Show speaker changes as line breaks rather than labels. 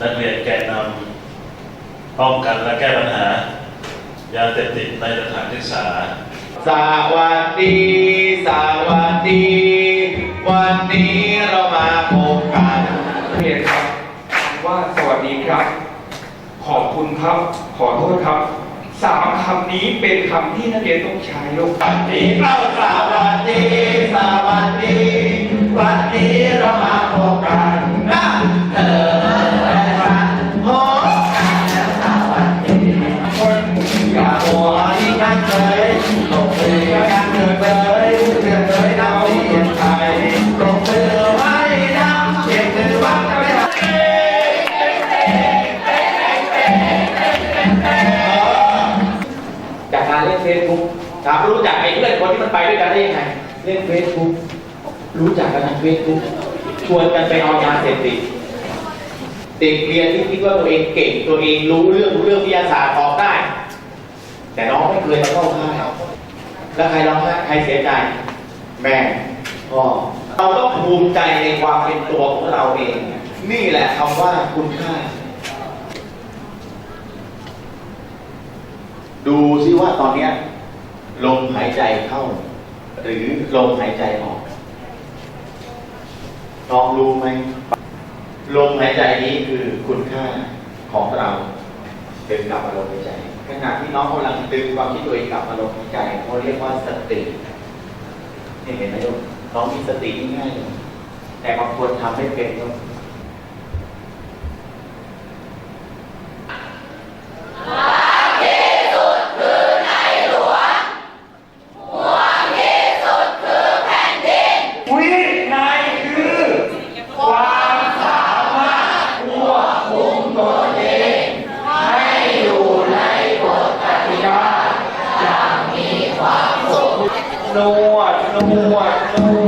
นักเรียนแกนนำป้องกันและแก้ปัญหายาเสพติดในสถานศึกษา
สวัสดี สวัสดี วันนี้เรามาพบกัน
เรียนครับว่าสวัสดีครับ ขอบคุณครับ ขอโทษครับ สามคำนี้เป็นคำที่นักเรียนต้องใช้ลูก
วันนี้เรา
ซบุ๊กถามรู้จักไอ้เพื่อนคนที่มันไปด้วยกันได้ยังไงเล่นเฟซบุ๊กรู้จักกันทางเฟซบุ๊กชวนกันไปเอายาเสพติดเด็กเรียนที่คิดว่าตัวเองเก่งตัวเองรู้เรื่องรู้เรื่องวิทยาศาสตร์ตอบได้ แต่น้องไม่เคยมาเข้าค่ายแล้วใครร้องไห้ใครเสียใจ แม่พ่อเราต้องภูมิใจในความเป็นตัวของเราเอง นี่แหละคำว่าคุณค่า ดูซิว่าตอนเนี้ยลมหายใจเข้า หรือลมหายใจออกน้องรู้ไหมลมหายใจนี้คือคุณค่าของเราดึงกลับมาลมหายใจขณะที่น้องกำลังดึงความคิดตัวเองกลับมาลมหายใจเขาเรียกว่าสตินี่เห็นไหมลูกน้องมีสติง่ายๆแต่บางคนทำไม่เป็น
นวดนวดนวด